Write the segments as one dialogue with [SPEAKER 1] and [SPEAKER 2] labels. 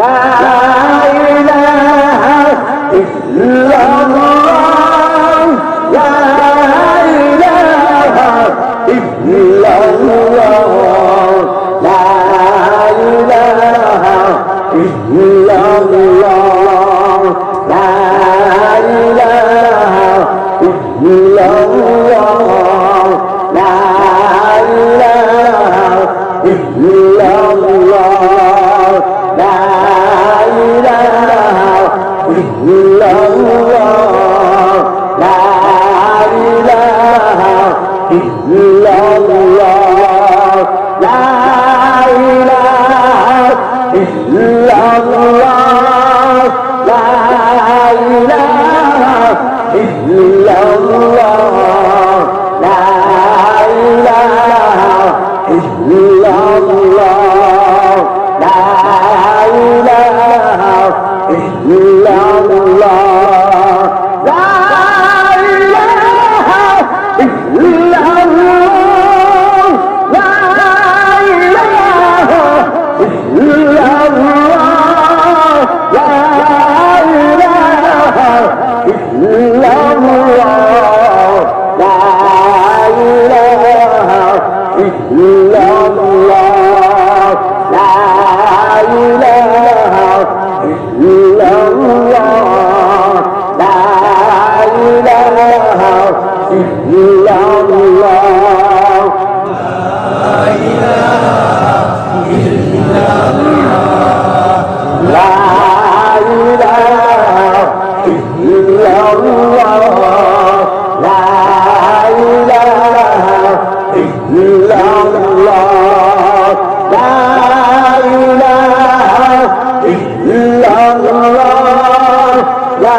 [SPEAKER 1] لا إله إلا الله لا إله إلا love. La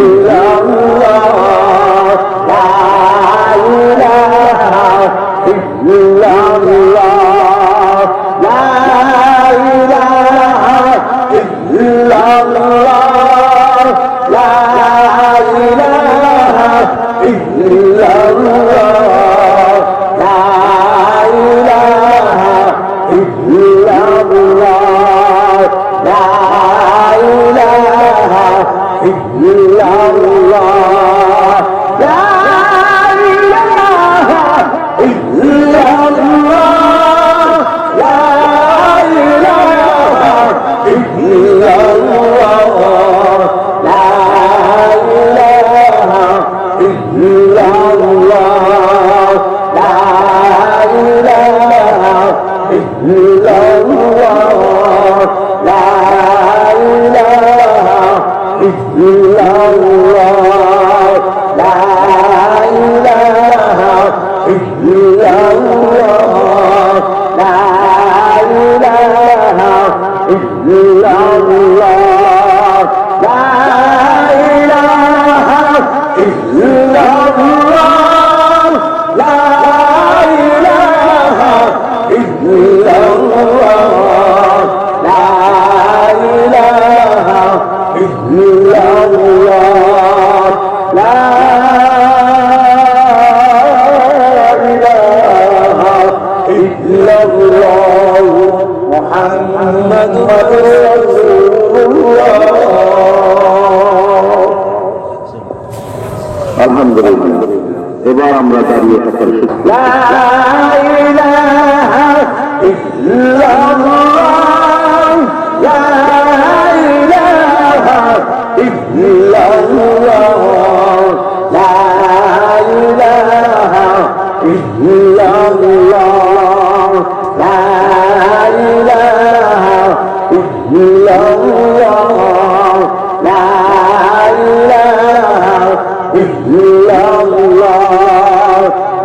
[SPEAKER 1] Hallelujah.
[SPEAKER 2] আলহামদুলিল্লাহ। এবার আমরা দাঁড়িয়ে থাকার
[SPEAKER 1] ইল্লাল্লাহ।